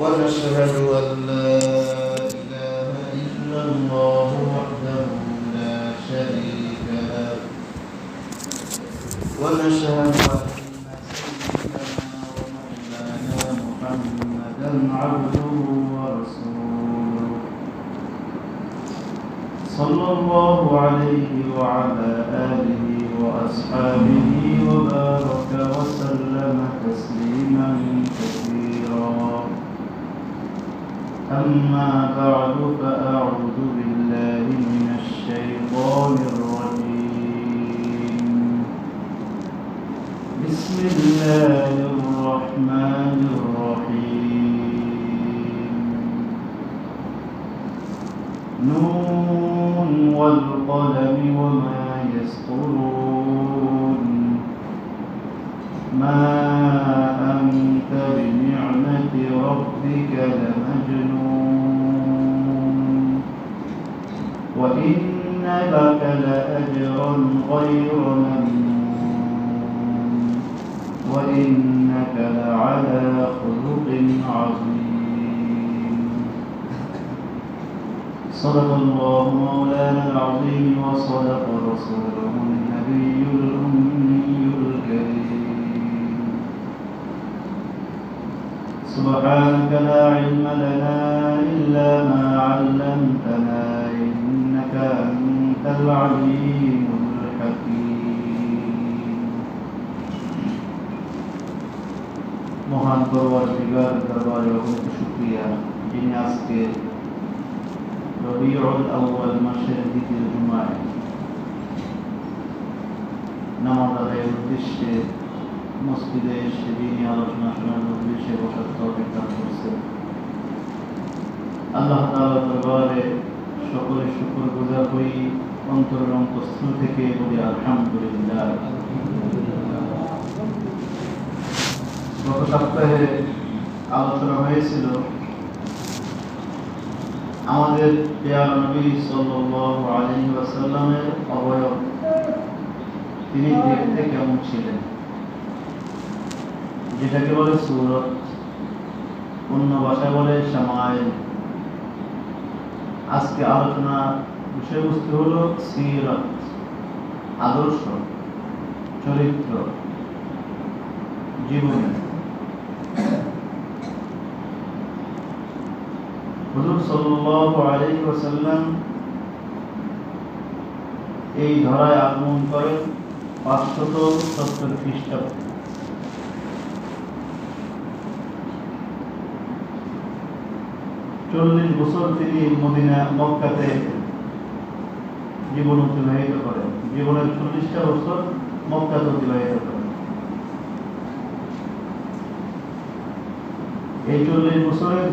ونشهد أن لا إله إلا الله وحده لا شريك له. ونشهد أن سيدنا ومولانا محمدا عبده ورسوله. صلى الله عليه وعلى آله وأصحابه وبارك وسلم تسليما كثيرا. أما بعد فأعوذ بالله من الشيطان الرجيم. بسم الله الرحمن الرحيم. نون والقلم وما يسطرون. ما لأجرا غير ممنون. وإنك لعلى خلق عظيم. صدق الله مولانا العظيم وصدق رسوله النبي الأمي الكريم. سبحانك لا علم لنا إلا ما علمتنا إنك أنت العليم الحكيم মহান পরবার দিগার দরবারে অনেক শুক্রিয়া যিনি আজকে রবিউল আউয়াল মাসের দ্বিতীয় জুমায় নামাজ আদায়ের উদ্দেশ্যে মসজিদে এসে দিনই আলোচনা শোনার উদ্দেশ্যে বসার তৌফিক দান করছে আল্লাহ তাআলা দরবারে সকলে শুকর গুজার হই অন্তরের অন্তঃস্থল থেকে বলি আলহামদুলিল্লাহ। গত সপ্তাহে আলোচনা হয়েছিল, আমাদের পেয়ার নবী সাল্লাল্লাহু আলাইহি ওয়াসাল্লামের অবয়ব, তিনি দেখতে কেমন ছিলেন? যেটাকে বলে সুরত, অন্য ভাষায় বলে সামাইল আজকে আলোচনা বিষয়বস্তু হলো সিরত, আদর্শ, চরিত্র, জীবনী। হুজুর ওয়াসাল্লাম এই ধরায় আগমন করেন পাঁচশত সত্তর খ্রিস্টাব্দে। চল্লিশ বছর তিনি মদিনা, মক্কাতে জীবন অতিবাহিত করেন জীবনের চল্লিশটা বছর মক্কাতে অতিবাহিত করেন এই চল্লিশ বছরের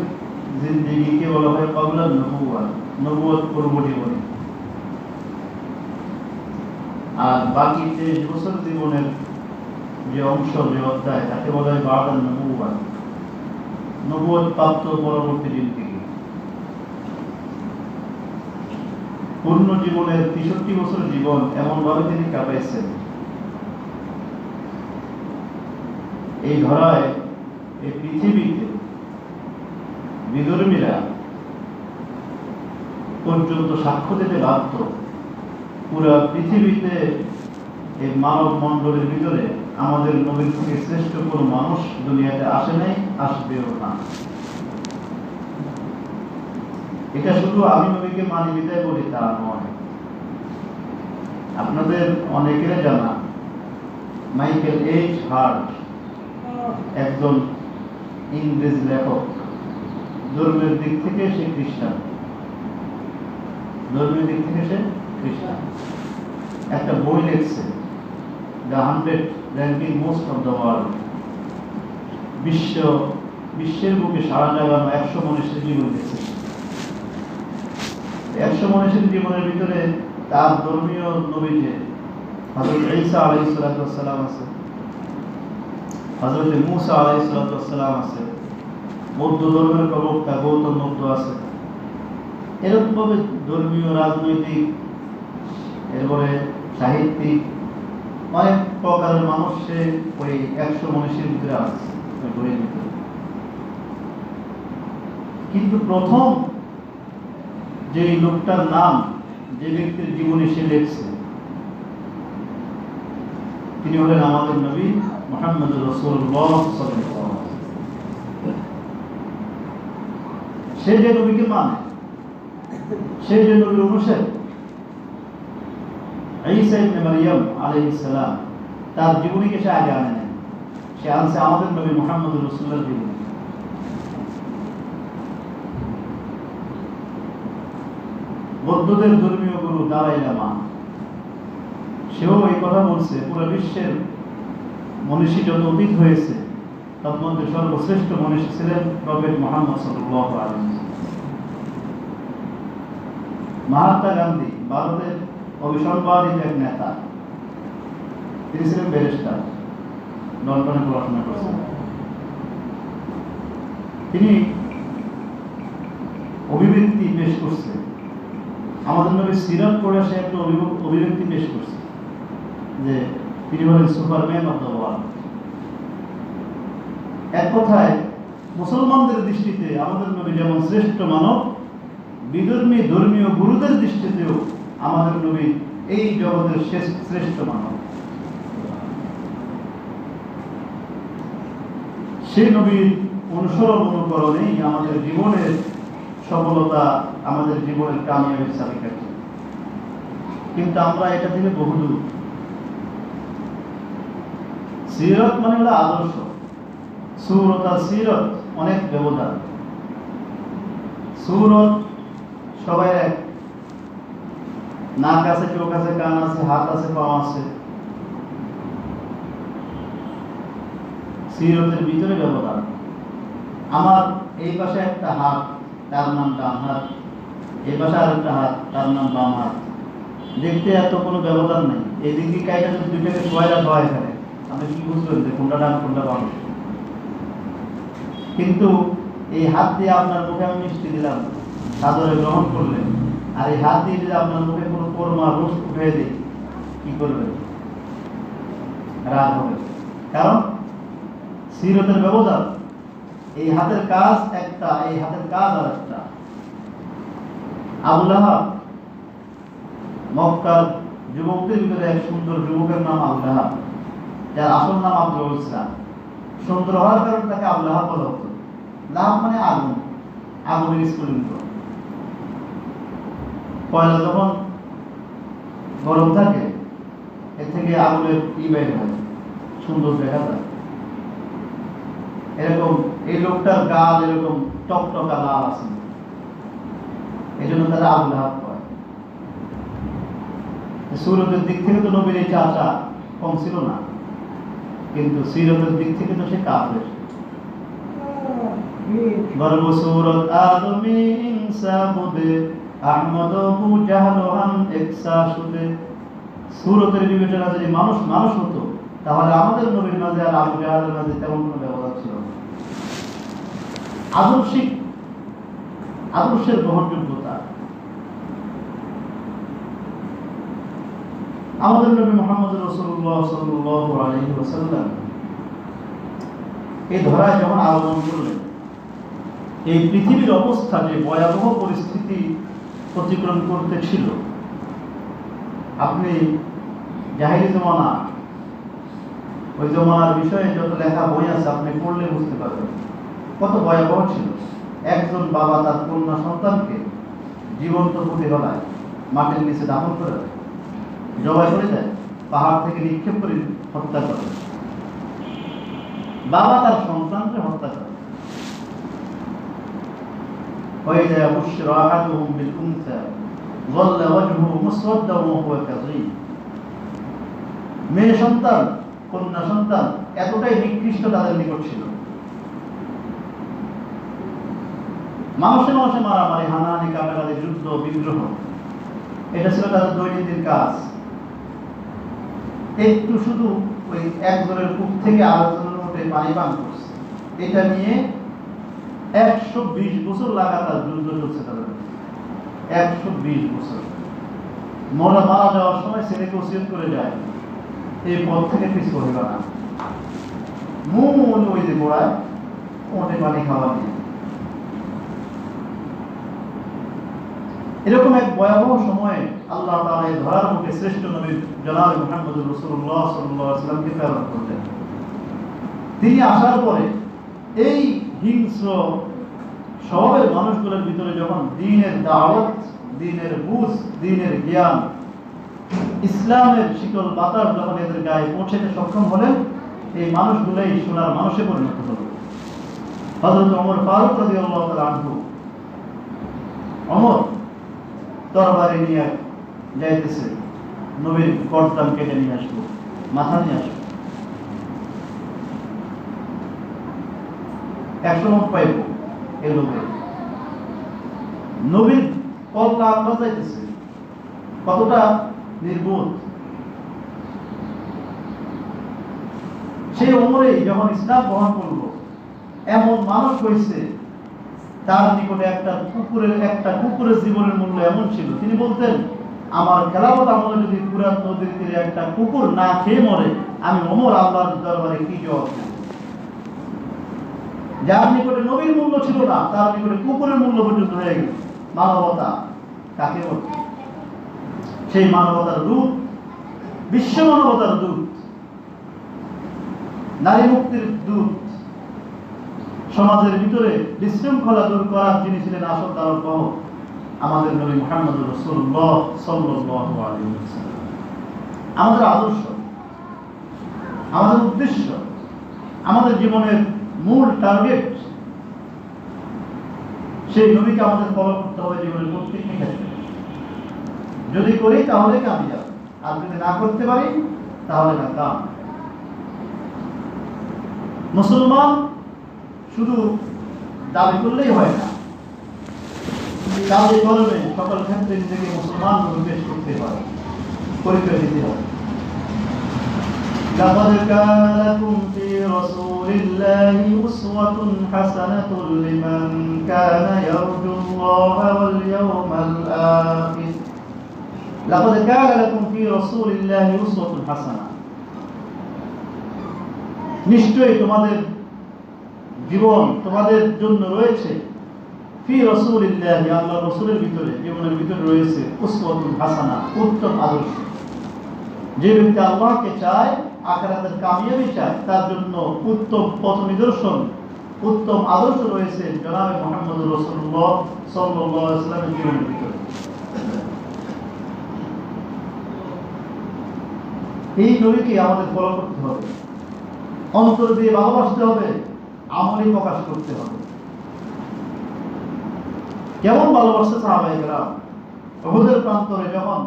জিন্দিগিকে বলা হয় পাবলা নবুয়াত নবুয়াত পূর্ব জীবনী আর বাকি তেইশ বছর জীবনের যে অংশ, যে অধ্যায়, তাকে বলা হয় বাদান নবুয়াত নবুয়াত প্রাপ্ত পরবর্তী দিন থেকে পূর্ণ জীবনের তেষট্টি বছর জীবন এমন ভাবে তিনি কাটাইছেন। এই ধরায় এই পৃথিবীতে বিধর্মীরা পর্যন্ত সাক্ষ্য দিতে বাধ্য। পুরা পৃথিবীতে এই মানব মণ্ডলের ভিতরে আমাদের নবীর থেকে শ্রেষ্ঠ কোনো মানুষ দুনিয়াতে আসে নাই, আসবেও না। এটা শুধু আমি নবীকে মানি বিদায় বলি তা নয়। আপনাদের অনেকের জানা, মাইকেল এইচ হার্ট একজন ইংরেজ লেখক। ধর্মের দিক থেকে সে খ্রিস্টান। ধর্মের দিক থেকে সে খ্রিস্টান। একটা বই লিখছে, the hundred ranking most of the world. বিশ্ব, বিশ্বের বুকে সারা জাগানো একশো মানুষের জীবন লিখছে। একশো মানুষের জীবনের ভিতরে তার ধর্মীয় নবীতে হজরত ঈসা আছে হজরত আছে, বৌদ্ধ ধর্মের প্রবক্তা গৌতম আছে। এরকমভাবে ধর্মীয়, রাজনৈতিক, এরপরে সাহিত্যিক অনেক প্রকারের মানুষ সে ওই একশো মানুষের ভিতরে আছে কিন্তু প্রথম যে লোকটার নাম যে ব্যক্তির জীবনী সে লেখছে, তিনি হলেন আমাদের নবী মোহাম্মদ রসুল্লাহ। সে যে নবীকে মানে সে যে নবীর অনুসারী মারইয়াম সালাম, তার জীবনীকে সে আগে আনে সে আনছে আমাদের নবী মোহাম্মদ রসুল্লাহর জীবনী বৌদ্ধদের ধর্মীয় গুরু দালাই লামা। সেও এই কথা বলছে, পুরো বিশ্বের মনীষী যত অতীত হয়েছে, তার মধ্যে সর্বশ্রেষ্ঠ মনীষী ছিলেন প্রফেট মোহাম্মদ আলাইহি ওয়াসাল্লাম। মহাত্মা গান্ধী, ভারতের অবিসংবাদিত এক নেতা। তিনি ছিলেন ব্যারিস্টার, লন্ডনে পড়াশোনা করছেন। তিনি অভিব্যক্তি পেশ করছে আমাদের নবী সিরাত পড়ে সে একটা অভিব্যক্তি পেশ করছে, যে তিনি হলেন সুপারম্যান অফ দ্য ওয়ার্ল্ড। এক কথায়, মুসলমানদের দৃষ্টিতে আমাদের নবী যেমন শ্রেষ্ঠ মানব, বিধর্মী, ধর্মীয় গুরুদের দৃষ্টিতেও আমাদের নবী এই জগতের শেষ শ্রেষ্ঠ মানব। সেই নবীর অনুসরণ অনুকরণেই আমাদের জীবনের সফলতা আমাদের জীবনের কামিয়াবির চাবিকাঠি কিন্তু আমরা এটা থেকে বহুদূর। সিরত মানে হলো আদর্শ। সুরত আর সিরত অনেক ব্যবধান। সুরত সবাই এক। নাক আছে, চোখ আছে, কান আছে, হাত আছে, পা আছে। সিরতের ভিতরে ব্যবধান। আমার এই পাশে একটা হাত, তার নাম ডান হাত এই পাশে আর একটা হাত, তার নাম বাম হাত। দেখতে এত কোনো ব্যবধান নেই। এই দিক কাইটা যদি দুইটাকে ছয় রাখা হয় এখানে আপনি কি বুঝবেন যে কোনটা ডান, কোনটা বাম? কিন্তু এই হাত দিয়ে আপনার মুখে আমি মিষ্টি দিলাম সাদরে গ্রহণ করলেন। আর এই হাত দিয়ে যদি আপনার মুখে কোনো কোরমা রোজ উঠে দিই কি করবেন? রাগ হবে। কারণ সিরতের ব্যবধান, এই হাতের কাজ একটা, এই হাতের কাজ আর একটা যুবকদের ভিতরে এক সুন্দর যুবকের নাম যার আসল নাম আব্দুল ইসলাম। সুন্দর হওয়ার কারণে তাকে বলা হতো। মানে আগুন, আগুনের কয়লা যখন গরম থাকে, এর থেকে আগুনের ই বের হয়, সুন্দর দেখা যায়। এরকম এই লোকটার গাল এরকম টকটকা লাল আছে। এই জন্য তারা সুরতের দিক থেকে তো নবীর এই চাচা কম ছিল না, কিন্তু সিরতের দিক থেকে তো সে কাফের। সুরত আহমদ সুরতের বিবেচনা যদি মানুষ মানুষ হতো, তাহলে আমাদের নবীর মাঝে আর আবু জাহালের মাঝে তেমন কোনো ব্যবধান ছিল না। আদর্শিক, আদর্শের গ্রহণযোগ্যতা আমাদের নবী মোহাম্মদ রসুল্লাহ সাল্লাহ ওসাল্লাম এই ধরায় যখন করলেন, এই পৃথিবীর অবস্থা যে ভয়াবহ পরিস্থিতি অতিক্রম করতে ছিল, আপনি জাহিরি জমানা, ওই জমানার বিষয়ে যত লেখা বই আছে, আপনি পড়লে বুঝতে পারবেন কত ভয়াবহ ছিল। একজন বাবা তার কন্যা সন্তানকে জীবন্ত গলায় মাটির নিচে দাফন করে জবাই করে দেয় পাহাড় থেকে নিক্ষেপ করে হত্যা করে বাবা তার সন্তানকে হত্যা করে وإذا بشر أحدهم بالأنثى ظل وجهه مسودا وهو كظيم মেয়ে সন্তান কন্যা সন্তান এতটাই নিকৃষ্ট তাদের নিকট ছিল মানুষে মানুষে মারামারি হানাহানি কাটাকাটি যুদ্ধ বিগ্রহ এটা ছিল তাদের দৈনন্দিন কাজ একটু শুধু ওই একজনের কূপ থেকে আরেকজনের মধ্যে পানি পান করছে। এটা নিয়ে একশো বিশ বছর লাগাতার যুদ্ধ চলছে তাদের। একশো বিশ বছর। মরা মারা যাওয়ার সময় ছেলেকে ওসিয়ত করে যায় এই পথ থেকে পিছু হইবা না। মূল ওই যে গোড়ায় ওটে পানি খাওয়া নিয়ে। এরকম এক ভয়াবহ সময়ে আল্লাহ তাআলা এই ধরার মুখে শ্রেষ্ঠ নবী রাসূলুল্লাহ সাল্লাল্লাহু আলাইহি প্রেরণ করলেন। তিনি আসার পরে এই হিংস্র মানুষগুলোর ভিতরে যখন দিনের দাওয়াত, দিনের বুঝ, দিনের জ্ঞান, ইসলামের শীতল বাতাস যখন এদের গায়ে পৌঁছাতে সক্ষম হলেন, এই মানুষগুলোই সোনার মানুষে পরিণত হলো। হযরত ওমর ফারুক রাদিয়াল্লাহু তাআলা আনহু অমর তরবারি নিয়ে যাইতেছে নবীর কেটে নিয়ে আসব, মাথা নিয়ে আসব। একশো পাইব নবীর যাইতেছে কতটা নির্বোধ। সেই ওমরেই যখন ইসলাম গ্রহণ করল, এমন মানুষ হয়েছে, তার নিকটে একটা কুকুরের একটা কুকুরের জীবনের মূল্য এমন ছিল। তিনি বলতেন আমার খেলাফত আমলে যদি পুরাত নদীর তীরে একটা কুকুর না খেয়ে মরে, আমি অমর আল্লাহর দরবারে কি জবাব? যার নিকটে নবীর মূল্য ছিল না, তার নিকটে কুকুরের মূল্য পর্যন্ত হয়ে গেল। মানবতা কাকে বলে? সেই মানবতার রূপ, বিশ্ব মানবতার দূত, নারী মুক্তির দূত, সমাজের ভিতরে বিশৃঙ্খলা দূর করার যিনি ছিলেন আসল বাহক আমাদের নবী মুহাম্মদ আলাইহি ওয়াসাল্লাম। আমাদের আদর্শ, আমাদের উদ্দেশ্য, আমাদের জীবনের মূল টার্গেট সেই নবীকে আমাদের ফলো করতে হবে জীবনের প্রত্যেকটি ক্ষেত্রে। যদি করি তাহলে কামিয়াব, আর যদি না করতে পারি তাহলে না কাম মুসলমান শুধু দাবি করলেই হয় না কাজে কর্মে সকল ক্ষেত্রে নিজেকে মুসলমান বলে পেশ করতে হয় পরিচয় দিতে হয় لقد كان لكم في رسول الله أسوة حسنة لمن كان يرجو الله واليوم الآخر لقد كان لكم في رسول الله أسوة حسنة নিশ্চয়ই তোমাদের জীবন তোমাদের জন্য রয়েছে ফি রসুলিল্লাহ আল্লাহ রসুলের ভিতরে, জীবনের ভিতরে রয়েছে উসওয়াতুল হাসানা, উত্তম আদর্শ। যে ব্যক্তি আল্লাহকে চায়, আখেরাতের কামিয়াবি চায়, তার জন্য উত্তম পথ নিদর্শন, উত্তম আদর্শ রয়েছে জনাবে মোহাম্মদ রসুল্লাহ সাল্লাল্লাহু আলাইহি ওয়াসাল্লামের জীবনের ভিতরে। এই নবীকে আমাদের ফলো করতে হবে। অন্তর দিয়ে ভালোবাসতে হবে আমলি প্রকাশ করতে হবে। কেমন ভালোবাসতে সাহাবাহিকরা ওহুদের প্রান্তরে যখন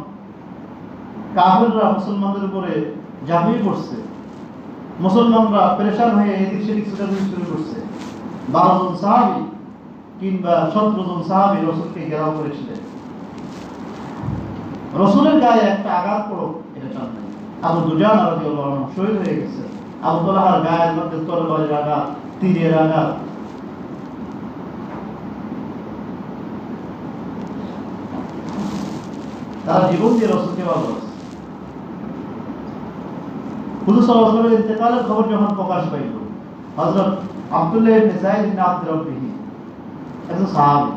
কাফেররা মুসলমানদের উপরে ঝাঁপিয়ে পড়ছে মুসলমানরা পরেশান হয়ে এদিক সেদিক ছোটাছুটি শুরু করছে। বারো জন সাহাবি কিংবা সতেরো জন সাহাবি রসুলকে ঘেরাও করেছিলেন। রসুলের গায়ে একটা আঘাত পড়ো এটা চান নাই। আবু দুজান আরবি শহীদ হয়ে গেছে আবু তোলাহার গায়ের মধ্যে তরবারির আঘাত, তীরের আঘাত তারা জীবন দিয়ে রসুলকে ভালোবাসে। হুজুর সাল্লাল্লাহু ইন্তেকালের খবর যখন প্রকাশ পাইল, হযরত আব্দুল্লাহ ইবনে যায়েদ ইবনে রাব্বিহি, একজন সাহাবী,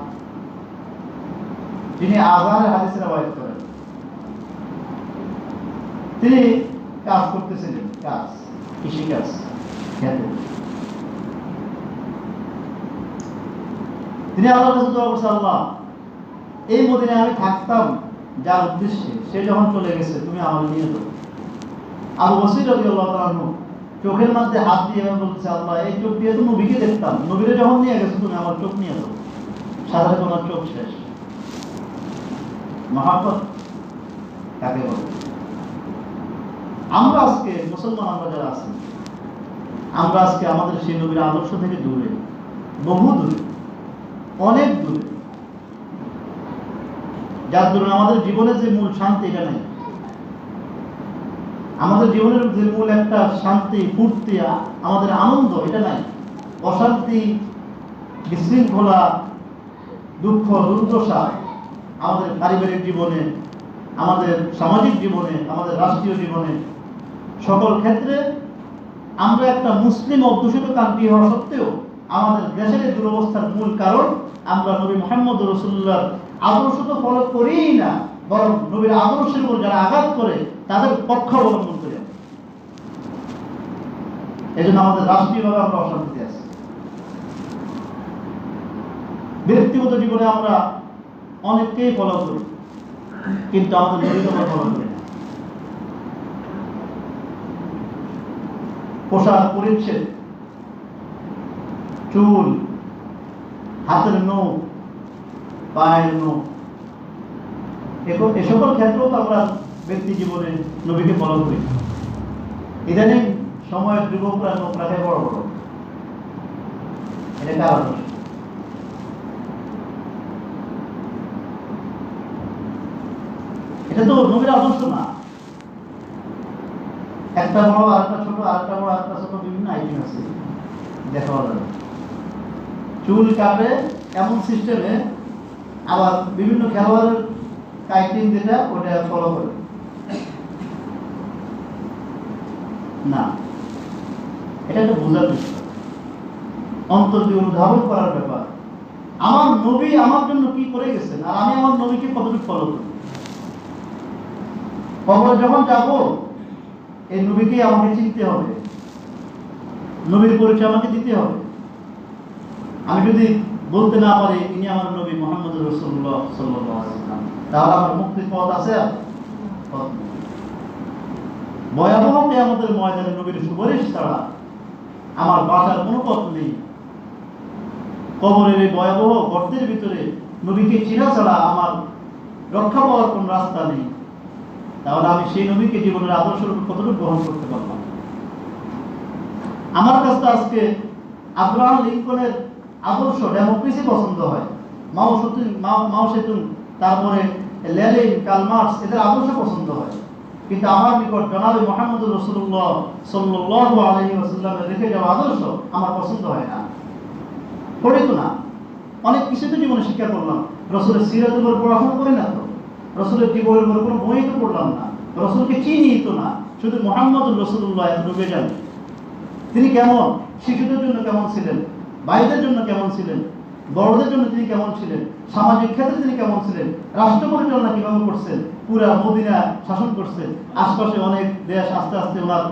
তিনি হাদিস করেন। তিনি কাজ করতেছিলেন, কাজ কৃষি কাজ খেতে। তিনি আল্লাহর কাছে দোয়া আল্লাহ, এই মদিনায় আমি থাকতাম যার উদ্দেশ্যে সে যখন চলে গেছে, তুমি আমার নিয়ে যাও। আবু বসির রবি আল্লাহ চোখের মধ্যে হাত দিয়ে বলতেছে, আল্লাহ, এই চোখ দিয়ে তো নবীকে দেখতাম। নবীরে যখন নিয়ে গেছে, তুমি আমার চোখ নিয়ে যাও। সাধারণ তোমার চোখ শেষ। মহাপত কাকে বলে? আমরা আজকে মুসলমান, আমরা যারা আছি, আমরা আজকে আমাদের সেই নবীর আদর্শ থেকে দূরে, বহু দূরে, অনেক দূরে। যার দরুন আমাদের জীবনে যে মূল শান্তি এটা নেই। আমাদের জীবনের যে মূল একটা শান্তি, ফুর্তি আমাদের আনন্দ এটা নাই। অশান্তি, বিশৃঙ্খলা, দুঃখ, দুর্দশা আমাদের পারিবারিক জীবনে, আমাদের সামাজিক জীবনে, আমাদের রাষ্ট্রীয় জীবনে, সকল ক্ষেত্রে আমরা একটা মুসলিম অধ্যুষিত কান্ট্রি হওয়া সত্ত্বেও আমাদের দেশের দুরবস্থার মূল কারণ আমরা নবী মোহাম্মদ রসুল্লাহর আদর্শ তো ফলো করিই না, বরং নবীর আদর্শের উপর যারা আঘাত করে, তাদের পক্ষ অবলম্বন করি। এই জন্য আমাদের রাষ্ট্রীয়ভাবে আমরা অশান্তিতে আছি ব্যক্তিগত জীবনে আমরা অনেককেই ফলো করি, কিন্তু আমাদের নবীকে আমরা ফলো করি না পোশাক, পরিচ্ছেদ, চুল, হাতের নখ সকল ক্ষেত্রেও তো আমরা ব্যক্তি জীবনে নবীকে ফলো করি। ইদানিং সময়ের যুবকরা নখ রাখে বড় বড়। এটা কারণ এটা তো নবীর আদর্শ না। একটা বড়, আরেকটা ছোট, আরেকটা বড়, আরেকটা ছোট বিভিন্ন আইটেম আছে। দেখা যাবে চুল কাটে এমন সিস্টেমে আবার বিভিন্ন খেলোয়াড়ের কাইটিং যেটা, ওটা ফলো করে। না। এটা একটা বোঝার বিষয়। অন্তর দিয়ে অনুধাবন করার ব্যাপার। আমার নবী আমার জন্য কি করে গেছেন? আর আমি আমার নবীকে কতটুকু ফলো করি কবর যখন যাব এই নবীকে আমাকে চিনতে হবে। নবীর পরিচয় আমাকে দিতে হবে। আমি যদি বলতে না পারি ইনি আমার নবী মোহাম্মদ রসুল্লাহ সাল্লাল্লাহু তাহলে আমার মুক্তির পথ আছে। ভয়াবহ কেয়ামতের ময়দানে নবীর সুপারিশ ছাড়া আমার বাঁচার কোনো পথ নেই। কবরের এই ভয়াবহ গর্তের ভিতরে নবীকে চিনা ছাড়া আমার রক্ষা পাওয়ার কোন রাস্তা নেই। তাহলে আমি সেই নবীকে জীবনের আদর্শ রূপে কতটুকু গ্রহণ করতে পারলাম? আমার কাছে আজকে আব্রাহাম লিঙ্কনের আদর্শ ডেমোক্রেসি পছন্দ হয়। মাও সতুন মাও সেতুন তারপরে লেলিন কালমার্স এদের আদর্শ পছন্দ হয়। কিন্তু আমার নিকট জনাবে মোহাম্মদ রসুল্লাহ সাল্লাল্লাহু আলাইহি ওয়াসাল্লামের রেখে যাওয়া আদর্শ আমার পছন্দ হয় না। পড়ি তো না। অনেক কিছু তো জীবনে শিক্ষা করলাম। রসুলের সিরাতের উপর পড়াশোনা করি না তো। রসুলের জীবনের উপর কোনো বই তো পড়লাম না। রসুলকে চিনি তো না। শুধু মোহাম্মদ রসুল্লাহ ডুবে যান তিনি কেমন? শিশুদের জন্য কেমন ছিলেন? ভাইদের জন্য কেমন ছিলেন? বড়দের জন্য তিনি কেমন ছিলেন? সামাজিক ক্ষেত্রে তিনি কেমন ছিলেন? রাষ্ট্র পরিচালনা কীভাবে করছেন? পুরা মদিনা শাসন করছেন। আশপাশে অনেক দেশ আস্তে আস্তে ওনার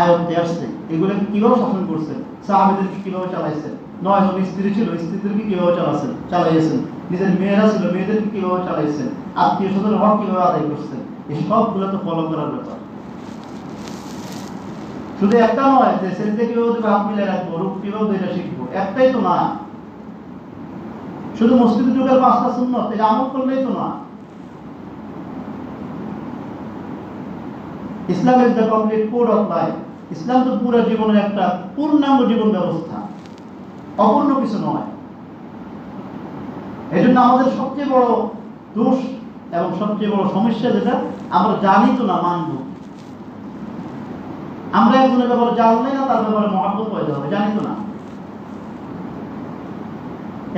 আয়ত্তে আসছে। এগুলোকে কীভাবে শাসন করছেন? সাহাবিদেরকে কীভাবে চালাইছেন? নয় জন স্ত্রী ছিল স্ত্রীদেরকে কীভাবে চালাচ্ছেন চালাইয়েছেন নিজের মেয়েরা ছিল মেয়েদেরকে কীভাবে চালাইছেন? আত্মীয় স্বজনের হক কীভাবে আদায় করছেন? এই সবগুলো তো ফলো করার ব্যাপার। শুধু একটা নয়, যে ছেলেকে কীভাবে তুমি হাত মিলে রাখব, রূপ কীভাবে এটা শিখব, একটাই তো না। শুধু মসজিদ যুগের পাঁচটা সুন্নত, এটা আমল করলেই তো না। Islam is the complete code of life Islam তো পুরো জীবনের একটা পূর্ণাঙ্গ জীবন ব্যবস্থা। অপূর্ণ কিছু নয়। এই জন্য আমাদের সবচেয়ে বড় দোষ এবং সবচেয়ে বড় সমস্যা যেটা, আমরা জানি তো না, মানব। আমরা একজনের ব্যাপারে জানলে না, তার ব্যাপারে মহাব্বত পয়দা হবে, জানি তো না।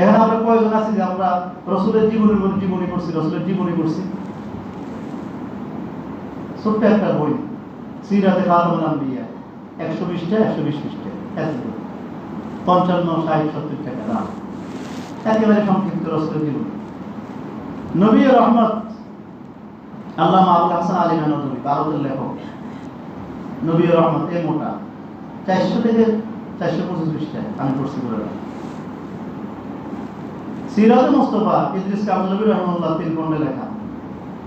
এখানে আমরা কয়জন আছি যে আমরা রসুলের জীবনের উপর জীবনী করছি রসুলের জীবনী করছি ছোট্ট একটা বই, সিরাতে খাতামুল আম্বিয়া, একশো বিশটা, একশো বিশ পৃষ্ঠা পঞ্চান্ন, ষাট, সত্তর টাকা দাম। একেবারে সংক্ষিপ্ত রসুলের জীবন। নবী রহমত আল্লাহ আবুল হাসান আলী নদী ভারতের লেখক। নবী রহমত মোটা। চারশো থেকে চারশো পঁচিশ পৃষ্ঠা আমি পড়ছি করে সিরাজ মোস্তফা ইদ্রিস কামল নবী রহমতুল্লাহ তিন খন্ডে লেখা।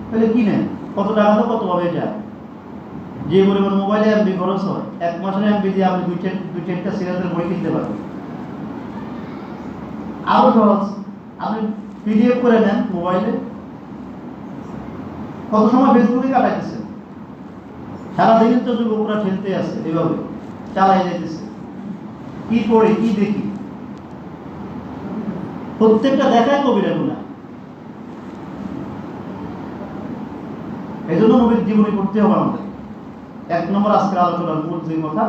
তাহলে কিনেন কত টাকা তো কত ভাবে যায়? যে পরিমাণ মোবাইলে এমবি খরচ হয়, এক মাসের এমবি দিয়ে আপনি দুই দুই চারটা সিরাজের বই কিনতে পারবেন। আরও সহজ, আপনি পিডিএফ করে নেন মোবাইলে। কত সময় ফেসবুকে কাটাইতেছেন? তো যুবকরা আছে এভাবে চালাই কি পড়ি কি দেখি? প্রত্যেকটা দেখায় কবিরা গুণা এই জন্য নবীর জীবনী পড়তে হবে আমাদের। এক নম্বর আজকের আলোচনার মূল যে কথা,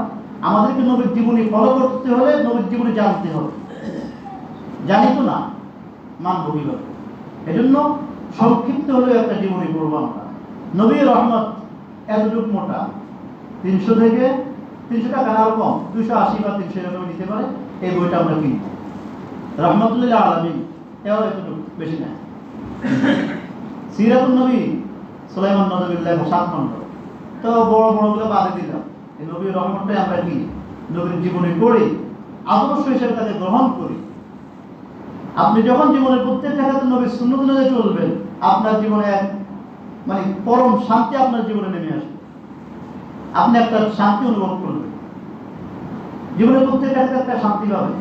আমাদেরকে নবীর জীবনী ফলো করতে হলে নবীর জীবনী জানতে হবে। জানি তো না, মানব কীভাবে। এজন্য সংক্ষিপ্ত হলেও একটা জীবনী পড়ব আমরা। নবী রহমত এতটুক মোটা। তিনশো থেকে তিনশো টাকা আরও কম দুশো আশি বা তিনশো এরকম নিতে পারে, এই বইটা আমরা কিনবো। রহমতুল্লাহ আলমিন, এও এতটুকু, বেশি না। সিরাতুল নবী, সুলাইমান নদবিল্লাহ সাত খণ্ড তো বড় বড়গুলো বাদে দিলাম। এই নবীর রহমতটাই আমরা কি? নবীর জীবনে করি আদর্শ হিসেবে তাকে গ্রহণ করি। আপনি যখন জীবনের প্রত্যেকটা ক্ষেত্রে নবীর শূন্য চলবেন আপনার জীবনে এক মানে পরম শান্তি আপনার জীবনে নেমে আসবে। আপনি একটা শান্তি অনুভব করবেন। জীবনে প্রত্যেকটা ক্ষেত্রে একটা শান্তি পাবেন।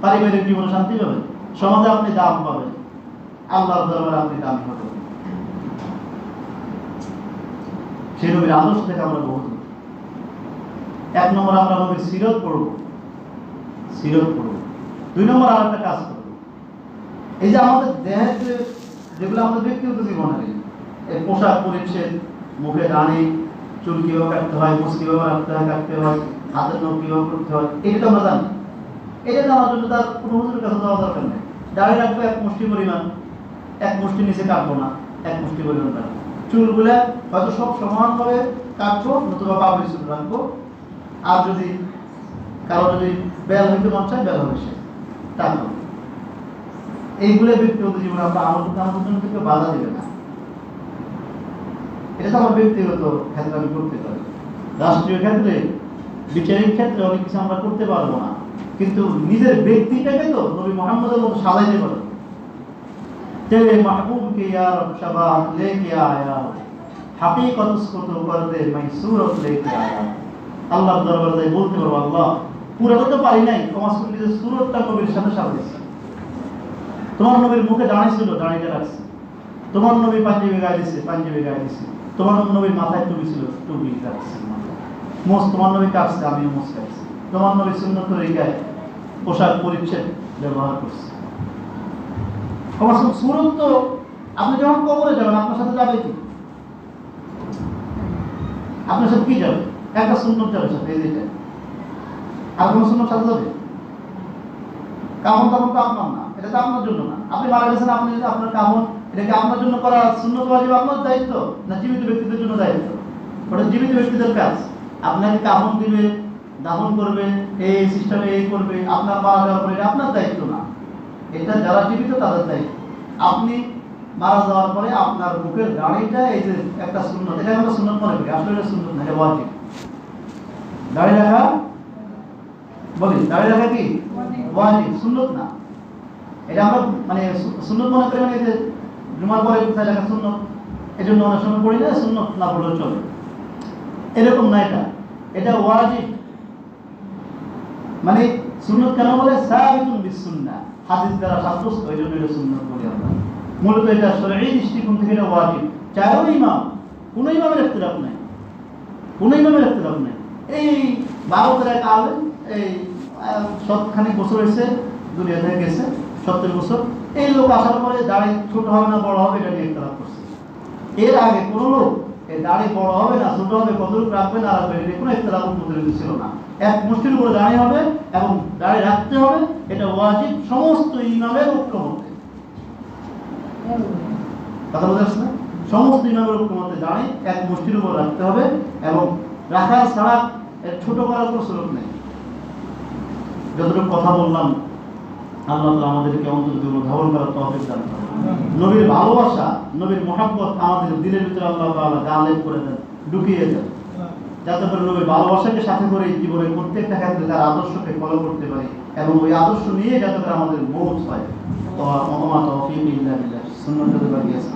পারিবারিক জীবনে শান্তি পাবেন। সমাজে আপনি দাম পাবেন। আল্লাহর দরবারে আপনি দাম পাবেন। সেই নবীর আদর্শ থেকে আমরা বহু দূর। এক নম্বর আমরা নবীর সিরত পড়ব। সিরত পড়ব। দুই নম্বর আর একটা কাজ করব। এই যে আমাদের দেহের যেগুলো আমাদের ব্যক্তিগত জীবনে এই পোশাক পরিচ্ছেদ, মুখে দাঁড়ি, চুল কীভাবে কাটতে হয়, মুখ কীভাবে রাখতে হয়, কাটতে হয়, হাতের নখ কীভাবে করতে হয়, এটা তো আমরা জানি। এটা জানার জন্য তার কোনো হুজুরের কাছে যাওয়া দরকার নেই। দাঁড়িয়ে রাখব এক মুষ্টি পরিমাণ, এক মুষ্টি নিচে কাটবো না, এক মুষ্টি পরিমাণ কাটবো চুলগুলা হয়তো সব সমানভাবে কাটবো, নতুবা পাবলি চুল রাখব। আর যদি কারও যদি বেল হইতে মন চায়, বেল হবে সে। তা এইগুলো ব্যক্তিগত জীবনে আমরা কিন্তু আমাদের জন্য বাধা দিবে না। এটা তো আমার ব্যক্তিগত ক্ষেত্রে আমি করতে পারি। রাষ্ট্রীয় ক্ষেত্রে, বিচারিক ক্ষেত্রে অনেক কিছু আমরা করতে পারব না। কিন্তু নিজের ব্যক্তিটাকে তো নবী মোহাম্মদের মতো সাজাইতে পারব। তেরে মাহবুবকে ইয়ার শাবাহ লেকে আয়া। হাকিকত উসকো তো করদে মাইসুরত লেকে আয়া। আল্লাহ দরবারে বলতে পারব, আল্লাহ পুরোটা তো পারি নাই তোমার নিজের সুরতটা কবির সাথে সাজিয়েছে তোমার নবীর মুখে দাঁড়িয়েছিল দাঁড়িয়ে রাখছে। তোমার নবী পাঞ্জাবি গায়ে দিছে, পাঞ্জাবি গায়ে দিছে। তোমার নবীর মাথায় টুপি ছিল রাখছে মোস, তোমার নবী কাটছে আমিও মোস তোমার নবী সুন্নত তরিকায় পোশাক পরিচ্ছেদ ব্যবহার করছে। সব সুরত তো আপনি যখন কবরে যাবেন, আপনার সাথে যাবে কি? আপনার সাথে কি যাবে? একটা সুন্দর যাবে সাথে, এই যেটা আর কোনো সুন্নত সাথে যাবে? কামন তখন তো আপনার না, এটা তো আপনার জন্য না। আপনি মারা গেছেন, আপনি যদি আপনার কামন এটা কি আপনার জন্য করা সুন্নত ওয়াজিব আপনার দায়িত্ব না জীবিত ব্যক্তিদের জন্য দায়িত্ব? ওটা জীবিত ব্যক্তিদের কাজ। আপনাকে কামন দিবে দাফন করবে এই সিস্টেমে এই করবে আপনার মারা যাওয়ার পরে এটা আপনার দায়িত্ব না। এটা যারা জীবিত তাদের দায়িত্ব। আপনি মারা যাওয়ার পরে আপনার বুকের দাড়িটা এই যে একটা সুন্নত এটা আমরা সুন্নত মনে করি আসলে এটা সুন্নত না এটা ওয়াজিব। দাড়ি রাখা? বলি দাড়ি রাখা কি? ওয়াজিব। সুন্নত না। এটা আমরা মানে সুন্নত মনে করি মানে এই যে জুমার পরে কোথায় রাখা সুন্নত এই জন্য অনেক সময় পড়ি না, সুন্নত না পড়লেও চলে। এরকম না এটা। এটা ওয়াজিব। মানে সুন্নত কেন বলে? সাবিতুন হাদিস দ্বারা সাব্যস্ত এই জন্য এটা বলি আমরা। মূলত এটা দৃষ্টিকোণ থেকে এটা ইমাম, কোনো ইমামের নাই। কোনো ইমামের নাই। এই ভারতের এক আলেম, এই বছর দুনিয়া থেকে গেছে, সত্তর বছর। এই লোক আসার পরে দাড়ি ছোট হবে না, বড় হবে, এটা নিয়ে করছে। এর আগে কোন লোক এই বড় হবে না, ছোট হবে রাখবে, না রাখবে, এটা কোনো মুদ্রিত ছিল না। এক মুষ্টির উপরে দাঁড়িয়ে হবে এবং দাঁড়িয়ে রাখতে হবে, এটা ওয়াজিব, সমস্ত ইমামের ঐক্যমতে। কথা বোঝা না? সমস্ত ইমামের ঐক্যমতে দাঁড়িয়ে এক মুষ্টির উপর রাখতে হবে এবং রাখার ছাড়া ছোট করার কোনো সুযোগ নেই। যতটুকু কথা বললাম আল্লাহ তাআলা আমাদেরকে অন্তর্গুলো ধারণ করার তৌফিক দান করেন। নবীর ভালোবাসা নবীর মহাব্বত আমাদের দিলের ভিতরে আল্লাহ তাআলা গালেব করে দেন ঢুকিয়ে দেন। যাতে করে নবীর ভালোবাসাকে সাথে করে জীবনের প্রত্যেকটা ক্ষেত্রে তার আদর্শকে ফলো করতে পারি এবং ওই আদর্শ নিয়ে যাতে করে আমাদের মৌত হয়। তো মহামা তৌফিক ইল্লা বিল্লাহ সুন্নাত যদি বাকি আছে